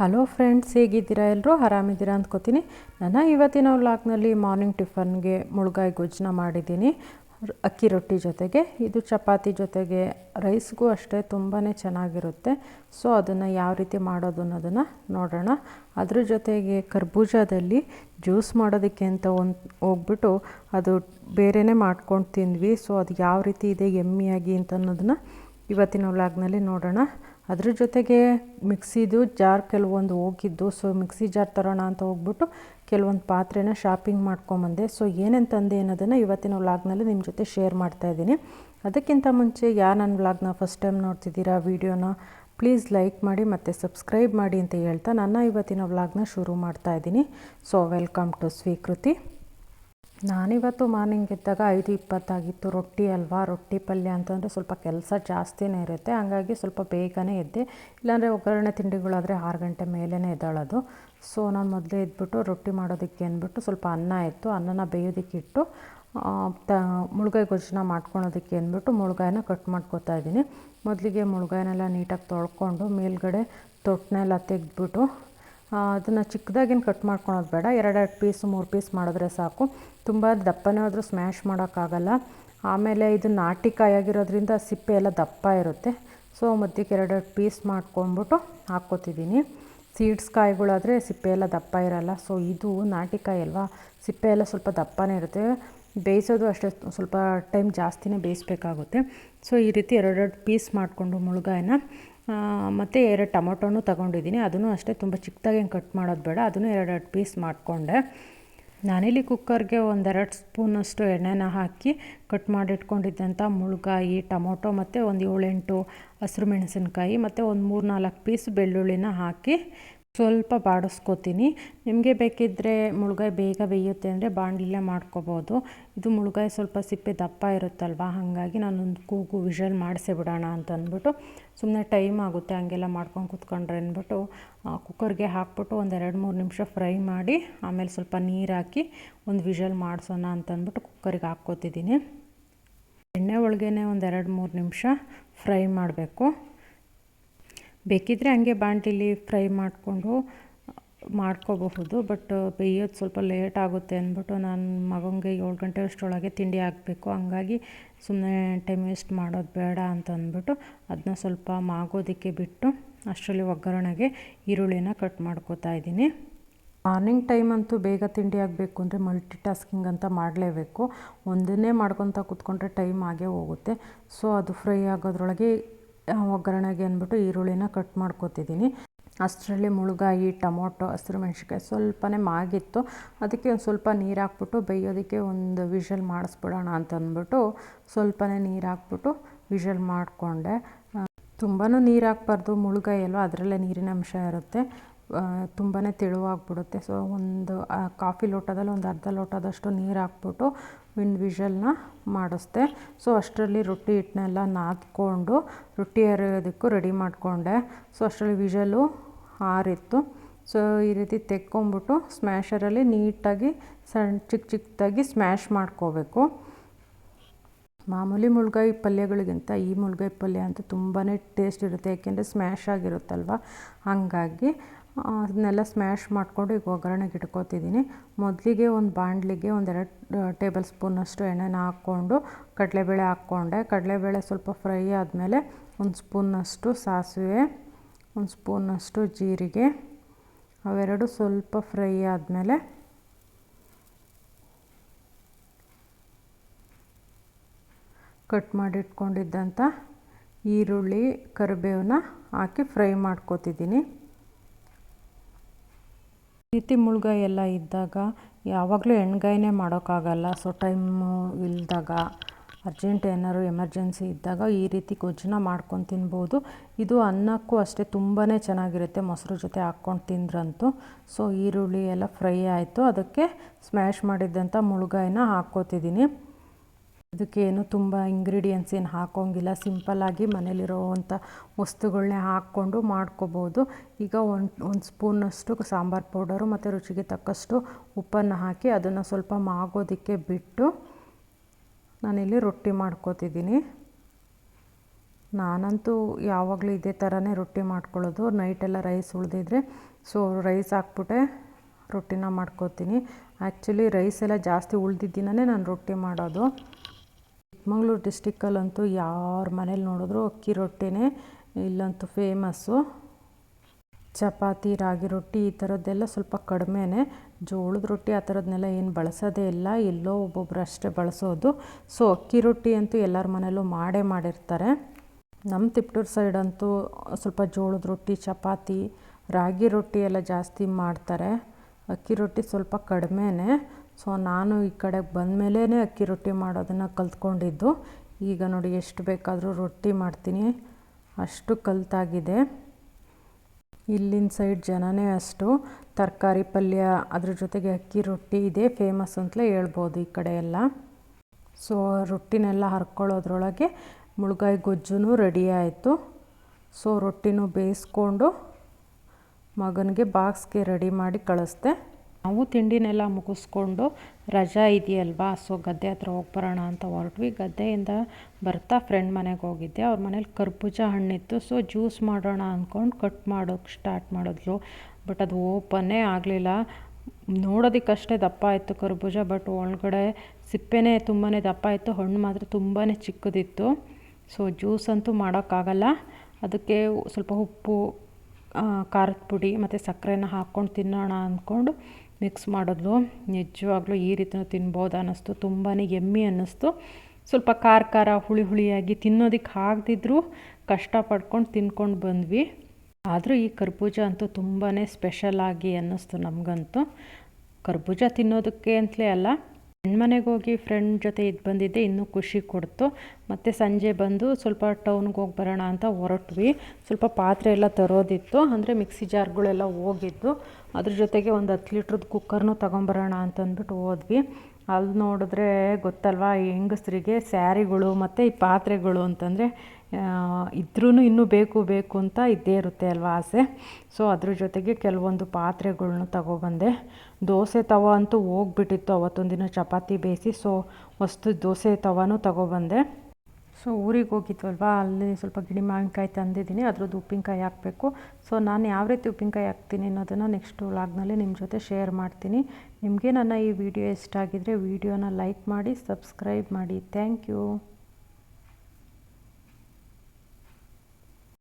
Hello friends ಹೇಗಿದ್ದೀರಾ? ಎಲ್ಲರೂ ಆರಾಮಿದ್ದೀರಾ ಅಂದ್ಕೋತೀನಿ. ನಾನು ಇವತ್ತಿನ ವ್ಲಾಗ್ನಲ್ಲಿ ಮಾರ್ನಿಂಗ್ ಟಿಫನ್ಗೆ ಮುಳುಗಾಯಿ ಗೊಜ್ಜನ್ನ ಮಾಡಿದ್ದೀನಿ. ಅಕ್ಕಿ ರೊಟ್ಟಿ ಜೊತೆಗೆ, ಇದು ಚಪಾತಿ ಜೊತೆಗೆ ರೈಸ್ಗೂ ಅಷ್ಟೇ ತುಂಬಾ ಚೆನ್ನಾಗಿರುತ್ತೆ. ಸೊ ಅದನ್ನು ಯಾವ ರೀತಿ ಮಾಡೋದು ಅನ್ನೋದನ್ನು ನೋಡೋಣ. ಅದ್ರ ಜೊತೆಗೆ ಕರ್ಬೂಜದಲ್ಲಿ ಜ್ಯೂಸ್ ಮಾಡೋದಕ್ಕೆ ಅಂತ ಒಂದು ಹೋಗ್ಬಿಟ್ಟು ಅದು ಬೇರೆಯೇ ಮಾಡ್ಕೊಂಡು ತಿಂದ್ವಿ. ಸೊ ಅದು ಯಾವ ರೀತಿ ಇದೆ, ಎಮ್ಮಿಯಾಗಿ ಅಂತ ಅನ್ನೋದನ್ನು ಇವತ್ತಿನ ವ್ಲಾಗ್ನಲ್ಲಿ ನೋಡೋಣ. ಅದ್ರ ಜೊತೆಗೆ ಮಿಕ್ಸಿದು ಜಾರ್ ಕೆಲವೊಂದು ಹೋಗಿದ್ದು ಸೊ ಮಿಕ್ಸಿ ಜಾರ್ ತರೋಣ ಅಂತ ಹೋಗ್ಬಿಟ್ಟು ಕೆಲವೊಂದು ಪಾತ್ರೆನ ಶಾಪಿಂಗ್ ಮಾಡ್ಕೊಂಬಂದೆ. ಸೊ ಏನೇನು ತಂದೆ ಅನ್ನೋದನ್ನು ಇವತ್ತಿನ ವ್ಲಾಗ್ನಲ್ಲಿ ನಿಮ್ಮ ಜೊತೆ ಶೇರ್ ಮಾಡ್ತಾ ಇದ್ದೀನಿ. ಅದಕ್ಕಿಂತ ಮುಂಚೆ ಯಾರು ನನ್ನ ವ್ಲಾಗ್ನ ಫಸ್ಟ್ ಟೈಮ್ ನೋಡ್ತಿದ್ದೀರಾ, ವೀಡಿಯೋನ ಪ್ಲೀಸ್ ಲೈಕ್ ಮಾಡಿ ಮತ್ತು ಸಬ್ಸ್ಕ್ರೈಬ್ ಮಾಡಿ ಅಂತ ಹೇಳ್ತಾ ನನ್ನ ಇವತ್ತಿನ ವ್ಲಾಗ್ನ ಶುರು ಮಾಡ್ತಾ ಇದ್ದೀನಿ. ಸೊ ವೆಲ್ಕಮ್ ಟು ಸ್ವೀಕೃತಿ ನಾನಿವತ್ತು ಮಾರ್ನಿಂಗ್ ಎದ್ದಾಗ ಐದು ಇಪ್ಪತ್ತಾಗಿತ್ತು. ರೊಟ್ಟಿ ಅಲ್ವಾ? ರೊಟ್ಟಿ ಪಲ್ಯ ಅಂತಂದರೆ ಸ್ವಲ್ಪ ಕೆಲಸ ಜಾಸ್ತಿನೇ ಇರುತ್ತೆ. ಹಾಗಾಗಿ ಸ್ವಲ್ಪ ಬೇಗನೆ ಎದ್ದೆ. ಇಲ್ಲಾಂದರೆ ಒಗ್ಗರಣೆ ತಿಂಡಿಗಳಾದರೆ ಆರು ಗಂಟೆ ಮೇಲೇ ಎದ್ದೇಳೋದು. ಸೊ, ನಾನು ಮೊದಲೇ ಎದ್ಬಿಟ್ಟು ರೊಟ್ಟಿ ಮಾಡೋದಕ್ಕೆ ಅಂದ್ಬಿಟ್ಟು ಸ್ವಲ್ಪ ಅನ್ನ ಇತ್ತು. ಅನ್ನನ ಬೇಯೋದಕ್ಕಿಟ್ಟು ತ ಮುಳುಗಾಯಿ ಗೊಜ್ಜನ್ನ ಮಾಡ್ಕೊಳೋದಕ್ಕೆ ಅಂದ್ಬಿಟ್ಟು ಮುಳುಗಾಯನ್ನ ಕಟ್ ಮಾಡ್ಕೊತಾ ಇದ್ದೀನಿ. ಮೊದಲಿಗೆ ಮುಳುಗಾಯನ್ನೆಲ್ಲ ನೀಟಾಗಿ ತೊಳ್ಕೊಂಡು ಮೇಲ್ಗಡೆ ತೊಟ್ಟನೆಲ್ಲ ತೆಗೆದ್ಬಿಟ್ಟು ಅದನ್ನು ಚಿಕ್ಕದಾಗೇನು ಕಟ್ ಮಾಡ್ಕೊಳೋದು ಬೇಡ. ಎರಡೆರಡು ಪೀಸ್, ಮೂರು ಪೀಸ್ ಮಾಡಿದ್ರೆ ಸಾಕು. ತುಂಬ ದಪ್ಪನೇ ಆದರೂ ಸ್ಮ್ಯಾಶ್ ಮಾಡೋಕ್ಕಾಗಲ್ಲ. ಆಮೇಲೆ ಇದು ನಾಟಿಕಾಯಿ ಆಗಿರೋದ್ರಿಂದ ಸಿಪ್ಪೆ ಎಲ್ಲ ದಪ್ಪ ಇರುತ್ತೆ. ಸೊ ಮಧ್ಯಕ್ಕೆ ಎರಡೆರಡು ಪೀಸ್ ಮಾಡ್ಕೊಂಡ್ಬಿಟ್ಟು ಹಾಕ್ಕೋತಿದ್ದೀನಿ. ಸೀಡ್ಸ್ ಕಾಯಿಗಳಾದರೆ ಸಿಪ್ಪೆ ಎಲ್ಲ ದಪ್ಪ ಇರಲ್ಲ. ಸೊ ಇದು ನಾಟಿಕಾಯಿ ಅಲ್ವಾ? ಸಿಪ್ಪೆ ಎಲ್ಲ ಸ್ವಲ್ಪ ದಪ್ಪನೇ ಇರುತ್ತೆ. ಬೇಯಿಸೋದು ಅಷ್ಟೇ ಸ್ವಲ್ಪ ಟೈಮ್ ಜಾಸ್ತಿನೇ ಬೇಯಿಸ್ಬೇಕಾಗುತ್ತೆ. ಸೊ ಈ ರೀತಿ ಎರಡೆರಡು ಪೀಸ್ ಮಾಡಿಕೊಂಡು ಮುಳುಗಾಯನ್ನ ಮತ್ತು ಎರಡು ಟೊಮೊಟೊನೂ ತೊಗೊಂಡಿದ್ದೀನಿ. ಅದನ್ನು ಅಷ್ಟೇ ತುಂಬ ಚಿಕ್ಕದಾಗಿ ಕಟ್ ಮಾಡೋದು ಬೇಡ. ಅದನ್ನು ಎರಡೆರಡು ಪೀಸ್ ಮಾಡಿಕೊಂಡೆ. ನಾನಿಲ್ಲಿ ಕುಕ್ಕರ್ಗೆ ಒಂದೆರಡು ಸ್ಪೂನಷ್ಟು ಎಣ್ಣೆನ ಹಾಕಿ ಕಟ್ ಮಾಡಿಟ್ಕೊಂಡಿದ್ದಂಥ ಮುಳುಗಾಯಿ, ಟೊಮೊಟೊ ಮತ್ತು ಒಂದು ಏಳೆಂಟು ಹಸಿರು ಮೆಣಸಿನ್ಕಾಯಿ ಮತ್ತು ಒಂದು ಮೂರು ನಾಲ್ಕು ಪೀಸ್ ಬೆಳ್ಳುಳ್ಳಿನ ಹಾಕಿ ಸ್ವಲ್ಪ ಬಾಡಿಸ್ಕೊತೀನಿ. ನಿಮಗೆ ಬೇಕಿದ್ದರೆ ಮುಳುಗಾಯಿ ಬೇಗ ಬೇಯುತ್ತೆ ಅಂದರೆ ಬಾಣಲಿಲೇ ಮಾಡ್ಕೋಬೋದು. ಇದು ಮುಳುಗಾಯಿ ಸ್ವಲ್ಪ ಸಿಪ್ಪೆ ದಪ್ಪ ಇರುತ್ತಲ್ವ? ಹಾಗಾಗಿ ನಾನೊಂದು ಕೂಗು ವಿಷಲ್ ಮಾಡಿಸೇ ಬಿಡೋಣ ಅಂತ ಅಂದ್ಬಿಟ್ಟು ಸುಮ್ಮನೆ ಟೈಮ್ ಆಗುತ್ತೆ ಹಂಗೆಲ್ಲ ಮಾಡ್ಕೊಂಡು ಕೂತ್ಕೊಂಡ್ರೆ ಅಂದ್ಬಿಟ್ಟು ಕುಕ್ಕರ್ಗೆ ಹಾಕ್ಬಿಟ್ಟು ಒಂದು ಎರಡು ಮೂರು ನಿಮಿಷ ಫ್ರೈ ಮಾಡಿ, ಆಮೇಲೆ ಸ್ವಲ್ಪ ನೀರು ಹಾಕಿ ಒಂದು ವಿಷಲ್ ಮಾಡಿಸೋಣ ಅಂತ ಅಂದ್ಬಿಟ್ಟು ಕುಕ್ಕರಿಗೆ ಹಾಕ್ಕೋತಿದ್ದೀನಿ. ಎಣ್ಣೆ ಒಳಗೇ ಒಂದು ಎರಡು ಮೂರು ನಿಮಿಷ ಫ್ರೈ ಮಾಡಬೇಕು. ಬೇಕಿದ್ದರೆ ಹಂಗೆ ಬಾಣಲಿಲಿ ಫ್ರೈ ಮಾಡಿಕೊಂಡು, ಮಾಡ್ಕೋಬಹುದು ಬಟ್ ಬೇಯೋದು ಸ್ವಲ್ಪ ಲೇಟ್ ಆಗುತ್ತೆ ಅಂದ್ಬಿಟ್ಟು ನಾನು ಮಗನಿಗೆ ಏಳು ಗಂಟೆ ಅಷ್ಟರೊಳಗೆ ತಿಂಡಿ ಆಗಬೇಕು ಹಂಗಾಗಿ ಸುಮ್ಮನೆ ಟೈಮ್ ವೇಸ್ಟ್ ಮಾಡೋದು ಬೇಡ ಅಂತ ಅಂದ್ಬಿಟ್ಟು ಅದನ್ನ ಸ್ವಲ್ಪ ಮಾಗೋದಕ್ಕೆ ಬಿಟ್ಟು ಅಷ್ಟರಲ್ಲಿ ಒಗ್ಗರಣೆಗೆ ಈರುಳ್ಳಿನ ಕಟ್ ಮಾಡ್ಕೋತಾ ಇದ್ದೀನಿ. ಮಾರ್ನಿಂಗ್ ಟೈಮ್ ಅಂತೂ ಬೇಗ ತಿಂಡಿ ಆಗಬೇಕು ಅಂದರೆ ಮಲ್ಟಿ ಟಾಸ್ಕಿಂಗ್ ಅಂತ ಮಾಡಲೇಬೇಕು. ಒಂದನ್ನೇ ಮಾಡ್ಕೊತ ಕೂತ್ಕೊಂಡ್ರೆ ಟೈಮ್ ಆಗೇ ಹೋಗುತ್ತೆ. ಸೊ ಅದು ಫ್ರೈ ಆಗೋದ್ರೊಳಗೆ ಒಗ್ಗರಣೆಗೆ ಅಂದ್ಬಿಟ್ಟು ಈರುಳ್ಳಿನ ಕಟ್ ಮಾಡ್ಕೋತಿದ್ದೀನಿ. ಅಷ್ಟರಲ್ಲಿ ಮುಳುಗಾಯಿ, ಟೊಮೊಟೊ, ಹಸಿರು ಮೆಣಸಿನ್ಕಾಯಿ ಸ್ವಲ್ಪನೇ ಮಾಗಿತ್ತು. ಅದಕ್ಕೆ ಒಂದು ಸ್ವಲ್ಪ ನೀರು ಹಾಕ್ಬಿಟ್ಟು ಬೇಯೋದಕ್ಕೆ ಒಂದು ವಿಷಲ್ ಮಾಡಿಸ್ಬಿಡೋಣ ಅಂತ ಅಂದ್ಬಿಟ್ಟು ಸ್ವಲ್ಪನೇ ನೀರು ಹಾಕ್ಬಿಟ್ಟು ವಿಷಲ್ ಮಾಡಿಕೊಂಡೆ. ತುಂಬಾ ನೀರು ಹಾಕ್ಬಾರ್ದು, ಮುಳುಗಾಯಿ ಅಲ್ವಾ, ಅದರಲ್ಲೇ ನೀರಿನ ಅಂಶ ಇರುತ್ತೆ. ತುಂಬಾ ತೆಳುವಾಗ್ಬಿಡುತ್ತೆ. ಸೊ ಒಂದು ಕಾಫಿ ಲೋಟದಲ್ಲಿ ಒಂದು ಅರ್ಧ ಲೋಟದಷ್ಟು ನೀರು ಹಾಕ್ಬಿಟ್ಟು ವಿಂಡ್ ವಿಷಲ್ನ ಮಾಡಿಸ್ದೆ. ಸೊ ಅಷ್ಟರಲ್ಲಿ ರೊಟ್ಟಿ ಹಿಟ್ಟನ್ನೆಲ್ಲ ನಾದ್ಕೊಂಡು, ರೊಟ್ಟಿ ಅರಿಯೋದಕ್ಕೂ ರೆಡಿ ಮಾಡಿಕೊಂಡೆ. ಸೊ ಅಷ್ಟರಲ್ಲಿ ವಿಷಲು ಹಾರಿತ್ತು ಸೊ ಈ ರೀತಿ ತೆಕ್ಕೊಂಬಿಟ್ಟು ಸ್ಮ್ಯಾಷರಲ್ಲಿ ನೀಟಾಗಿ ಸಣ್ಣ ಚಿಕ್ಕ ಚಿಕ್ಕದಾಗಿ ಸ್ಮ್ಯಾಶ್ ಮಾಡ್ಕೋಬೇಕು. ಮಾಮೂಲಿ ಮುಳುಗಾಯಿ ಪಲ್ಯಗಳಿಗಿಂತ ಈ ಮುಳುಗಾಯಿ ಪಲ್ಯ ಅಂತೂ ತುಂಬಾ ಟೇಸ್ಟ್ ಇರುತ್ತೆ. ಯಾಕೆಂದರೆ ಸ್ಮ್ಯಾಶ್ ಆಗಿರುತ್ತಲ್ವ? ಹಾಗಾಗಿ ಅದನ್ನೆಲ್ಲ ಸ್ಮ್ಯಾಶ್ ಮಾಡಿಕೊಂಡು ಈಗ ಒಗ್ಗರಣೆಗೆ ಇಟ್ಕೋತಿದ್ದೀನಿ. ಮೊದಲಿಗೆ ಒಂದು ಬಾಣಲಿಗೆ ಒಂದೆರಡು ಟೇಬಲ್ ಸ್ಪೂನಷ್ಟು ಎಣ್ಣೆನ ಹಾಕ್ಕೊಂಡು, ಕಡಲೆಬೇಳೆ ಹಾಕ್ಕೊಂಡೆ. ಕಡಲೆಬೇಳೆ ಸ್ವಲ್ಪ ಫ್ರೈ ಆದಮೇಲೆ ಒಂದು ಸ್ಪೂನಷ್ಟು ಸಾಸಿವೆ, ಒಂದು ಸ್ಪೂನಷ್ಟು ಜೀರಿಗೆ, ಅವೆರಡು ಸ್ವಲ್ಪ ಫ್ರೈ ಆದಮೇಲೆ ಕಟ್ ಮಾಡಿಟ್ಕೊಂಡಿದ್ದಂಥ ಈರುಳ್ಳಿ, ಕರಿಬೇವನ್ನ ಹಾಕಿ ಫ್ರೈ ಮಾಡ್ಕೊತಿದ್ದೀನಿ. ರೀತಿ ಮುಳುಗಾಯಿ ಎಲ್ಲ ಇದ್ದಾಗ ಯಾವಾಗಲೂ ಎಣ್ಗಾಯಿನೇ ಮಾಡೋಕ್ಕಾಗಲ್ಲ. ಸೊ ಟೈಮು ಇಲ್ದಾಗ ಅರ್ಜೆಂಟ್ ಏನಾದ್ರು ಎಮರ್ಜೆನ್ಸಿ ಇದ್ದಾಗ ಈ ರೀತಿ ಗೊಜ್ಜನ ಮಾಡ್ಕೊಂಡು ತಿನ್ಬೋದು. ಇದು ಅನ್ನಕ್ಕೂ ಅಷ್ಟೇ ತುಂಬಾ ಚೆನ್ನಾಗಿರುತ್ತೆ ಮೊಸರು ಜೊತೆ ಹಾಕ್ಕೊಂಡು ತಿಂದ್ರಂತೂ. ಸೊ ಈರುಳ್ಳಿ ಎಲ್ಲ ಫ್ರೈ ಆಯಿತು. ಅದಕ್ಕೆ ಸ್ಮ್ಯಾಶ್ ಮಾಡಿದ್ದಂಥ ಮುಳುಗಾಯಿನ ಹಾಕ್ಕೋತಿದ್ದೀನಿ. ಇದಕ್ಕೆ ಏನು ತುಂಬ ಇಂಗ್ರೀಡಿಯೆಂಟ್ಸ್ ಏನು ಹಾಕೋಂಗಿಲ್ಲ. ಸಿಂಪಲ್ಲಾಗಿ ಮನೇಲಿರೋವಂಥ ವಸ್ತುಗಳನ್ನೇ ಹಾಕ್ಕೊಂಡು ಮಾಡ್ಕೋಬೋದು. ಈಗ ಒಂದು ಒಂದು ಸ್ಪೂನಷ್ಟು ಸಾಂಬಾರು ಪೌಡರು ಮತ್ತು ರುಚಿಗೆ ತಕ್ಕಷ್ಟು ಉಪ್ಪನ್ನು ಹಾಕಿ ಅದನ್ನು ಸ್ವಲ್ಪ ಮಾಗೋದಕ್ಕೆ ಬಿಟ್ಟು ನಾನಿಲ್ಲಿ ರೊಟ್ಟಿ ಮಾಡ್ಕೋತಿದ್ದೀನಿ. ನಾನಂತೂ ಯಾವಾಗಲೂ ಇದೇ ಥರನೇ ರೊಟ್ಟಿ ಮಾಡ್ಕೊಳ್ಳೋದು. ನೈಟೆಲ್ಲ ರೈಸ್ ಉಳಿದಿದ್ರೆ ಸೊ ರೈಸ್ ಹಾಕ್ಬಿಟ್ಟೆ ರೊಟ್ಟಿನ ಮಾಡ್ಕೋತೀನಿ. ಆ್ಯಕ್ಚುಲಿ ರೈಸ್ ಎಲ್ಲ ಜಾಸ್ತಿ ಉಳಿದಿದ್ದಿನೇ ನಾನು ರೊಟ್ಟಿ ಮಾಡೋದು. ಚಿಕ್ಕಮಂಗ್ಳೂರು ಡಿಸ್ಟಿಕ್ಕಲ್ಲಂತೂ ಯಾರ ಮನೇಲಿ ನೋಡಿದ್ರು ಅಕ್ಕಿ ರೊಟ್ಟಿನೇ ಇಲ್ಲಂತೂ ಫೇಮಸ್ಸು ಚಪಾತಿ, ರಾಗಿ ರೊಟ್ಟಿ ಈ ಥರದ್ದೆಲ್ಲ ಸ್ವಲ್ಪ ಕಡಿಮೆನೇ. ಜೋಳದ ರೊಟ್ಟಿ ಆ ಥರದ್ನೆಲ್ಲ ಏನು ಬಳಸೋದೇ ಇಲ್ಲ. ಎಲ್ಲೋ ಒಬ್ಬೊಬ್ರು ಅಷ್ಟೇ ಬಳಸೋದು. ಸೊ ಅಕ್ಕಿ ರೊಟ್ಟಿ ಅಂತೂ ಎಲ್ಲರ ಮನೇಲೂ ಮಾಡೇ ಮಾಡಿರ್ತಾರೆ. ನಮ್ಮ ತಿಪ್ಟೂರು ಸೈಡಂತೂ ಸ್ವಲ್ಪ ಜೋಳದ ರೊಟ್ಟಿ, ಚಪಾತಿ, ರಾಗಿ ರೊಟ್ಟಿ ಎಲ್ಲ ಜಾಸ್ತಿ ಮಾಡ್ತಾರೆ. ಅಕ್ಕಿ ರೊಟ್ಟಿ ಸ್ವಲ್ಪ ಕಡಿಮೆನೇ. ಸೊ ನಾನು ಈ ಕಡೆಗೆ ಬಂದಮೇಲೇ ಅಕ್ಕಿ ರೊಟ್ಟಿ ಮಾಡೋದನ್ನು ಕಲ್ತ್ಕೊಂಡಿದ್ದು. ಈಗ ನೋಡಿ ಎಷ್ಟು ಬೇಕಾದರೂ ರೊಟ್ಟಿ ಮಾಡ್ತೀನಿ. ಅಷ್ಟು ಕಲ್ತಾಗಿದೆ. ಇಲ್ಲಿನ ಸೈಡ್ ಜನನೇ ಅಷ್ಟು. ತರಕಾರಿ ಪಲ್ಯ ಅದ್ರ ಜೊತೆಗೆ ಅಕ್ಕಿ ರೊಟ್ಟಿ ಇದೆ. ಫೇಮಸ್ ಅಂತಲೇ ಹೇಳ್ಬೋದು ಈ ಕಡೆ ಎಲ್ಲ. ಸೊ ರೊಟ್ಟಿನೆಲ್ಲ ಹರ್ಕೊಳ್ಳೋದ್ರೊಳಗೆ ಮುಳುಗಾಯಿ ಗೊಜ್ಜು ರೆಡಿ ಆಯಿತು. ಸೊ ರೊಟ್ಟಿನೂ ಬೇಯಿಸ್ಕೊಂಡು ಮಗನಿಗೆ ಬಾಕ್ಸ್ಗೆ ರೆಡಿ ಮಾಡಿ ಕಳಿಸ್ದೆ. ನಾವು ತಿಂಡಿನೆಲ್ಲ ಮುಗಿಸ್ಕೊಂಡು ರಜಾ ಇದೆಯಲ್ವಾ? ಸೊ ಗದ್ದೆ ಹತ್ರ ಹೋಗಿ ಬರೋಣ ಅಂತ ಹೊರಟ್ವಿ. ಗದ್ದೆಯಿಂದ ಬರ್ತಾ ಫ್ರೆಂಡ್ ಮನೆಗೆ ಹೋಗಿದ್ದೆ. ಅವ್ರ ಮನೇಲಿ ಕರ್ಬೂಜ ಹಣ್ಣಿತ್ತು. ಸೊ ಜ್ಯೂಸ್ ಮಾಡೋಣ ಅಂದ್ಕೊಂಡು ಕಟ್ ಮಾಡೋಕ್ಕೆ ಸ್ಟಾರ್ಟ್ ಮಾಡಿದ್ಲು ಬಟ್ ಅದು ಓಪನ್ನೇ ಆಗಲಿಲ್ಲ. ನೋಡೋದಕ್ಕಷ್ಟೇ ದಪ್ಪ ಇತ್ತು ಕರ್ಬೂಜ ಬಟ್ ಒಳಗಡೆ ಸಿಪ್ಪೆನೇ ತುಂಬಾ ದಪ್ಪ ಇತ್ತು. ಹಣ್ಣು ಮಾತ್ರ ತುಂಬಾ ಚಿಕ್ಕದಿತ್ತು. ಸೊ ಜ್ಯೂಸ್ ಅಂತೂ ಮಾಡೋಕ್ಕಾಗಲ್ಲ. ಅದಕ್ಕೆ ಸ್ವಲ್ಪ ಉಪ್ಪು ಖಾರದ ಪುಡಿ ಮತ್ತು ಸಕ್ಕರೆನ ಹಾಕ್ಕೊಂಡು ತಿನ್ನೋಣ ಅಂದ್ಕೊಂಡು ಮಿಕ್ಸ್ ಮಾಡಿದ್ಲು. ನಿಜವಾಗ್ಲೂ ಈ ರೀತಿಯೂ ತಿನ್ಬೋದು ಅನ್ನಿಸ್ತು ತುಂಬಾ ಎಮ್ಮಿ ಅನ್ನಿಸ್ತು. ಸ್ವಲ್ಪ ಖಾರ ಖಾರ, ಹುಳಿ ಹುಳಿಯಾಗಿ ತಿನ್ನೋದಕ್ಕೆ ಆಗದಿದ್ರೂ ಕಷ್ಟಪಡ್ಕೊಂಡು ತಿನ್ಕೊಂಡು ಬಂದ್ವಿ. ಆದರೂ ಈ ಕರ್ಬೂಜ ಅಂತೂ ತುಂಬಾ ಸ್ಪೆಷಲಾಗಿ ಅನ್ನಿಸ್ತು ನಮಗಂತೂ. ಕರ್ಬೂಜ ತಿನ್ನೋದಕ್ಕೆ ಅಂತಲೇ ಅಲ್ಲ ಹೆಣ್ಮನೆಗೆ ಹೋಗಿ ಫ್ರೆಂಡ್ ಜೊತೆ ಇದು ಬಂದಿದ್ದೆ, ಇನ್ನೂ ಖುಷಿ ಕೊಡ್ತು. ಮತ್ತು ಸಂಜೆ ಬಂದು ಸ್ವಲ್ಪ ಟೌನ್ಗೆ ಹೋಗಿ ಬರೋಣ ಅಂತ ಹೊರಟ್ವಿ. ಸ್ವಲ್ಪ ಪಾತ್ರೆ ಎಲ್ಲ ತರೋದಿತ್ತು, ಅಂದರೆ ಮಿಕ್ಸಿ ಜಾರ್ಗಳೆಲ್ಲ ಹೋಗಿದ್ದು ಅದ್ರ ಜೊತೆಗೆ ಒಂದು ಹತ್ತು ಲೀಟ್ರದ್ದು ಕುಕ್ಕರ್ನೂ ತೊಗೊಂಬರೋಣ ಅಂತಂದ್ಬಿಟ್ಟು ಹೋದ್ವಿ. ಅಲ್ಲಿ ನೋಡಿದ್ರೆ ಗೊತ್ತಲ್ವಾ ಹೆಂಗಸ್ರಿಗೆ ಸ್ಯಾರಿಗಳು ಮತ್ತು ಈ ಪಾತ್ರೆಗಳು ಅಂತಂದರೆ ಇದ್ರೂ ಇನ್ನೂ ಬೇಕು ಬೇಕು ಅಂತ ಇದ್ದೇ ಇರುತ್ತೆ ಅಲ್ವಾ ಆಸೆ? ಸೊ ಅದ್ರ ಜೊತೆಗೆ ಕೆಲವೊಂದು ಪಾತ್ರೆಗಳ್ನ ತಗೊಬಂದೆ. ದೋಸೆ ತವ ಅಂತೂ ಹೋಗ್ಬಿಟ್ಟಿತ್ತು ಅವತ್ತೊಂದು ದಿನ ಚಪಾತಿ ಬೇಯಿಸಿ ಸೊ ಹೊಸ್ತು ದೋಸೆ ತವನೂ ತಗೊಬಂದೆ. ಸೊ ಊರಿಗೆ ಹೋಗಿದ್ವಲ್ವಾ? ಅಲ್ಲಿ ಸ್ವಲ್ಪ ಗಿಣಿ ಮಾವಿನಕಾಯಿ ತಂದಿದ್ದೀನಿ, ಅದ್ರದ್ದು ಉಪ್ಪಿನಕಾಯಿ ಹಾಕಬೇಕು. ಸೊ ನಾನು ಯಾವ ರೀತಿ ಉಪ್ಪಿನಕಾಯಿ ಹಾಕ್ತೀನಿ ಅನ್ನೋದನ್ನು ನೆಕ್ಸ್ಟ್ ವ್ಲಾಗ್ನಲ್ಲಿ ನಿಮ್ಮ ಜೊತೆ ಶೇರ್ ಮಾಡ್ತೀನಿ. ನಿಮಗೆ ನನ್ನ ಈ ವಿಡಿಯೋ ಇಷ್ಟ ಆಗಿದ್ದರೆ ವಿಡಿಯೋನ ಲೈಕ್ ಮಾಡಿ, ಸಬ್ಸ್ಕ್ರೈಬ್ ಮಾಡಿ. Thank you.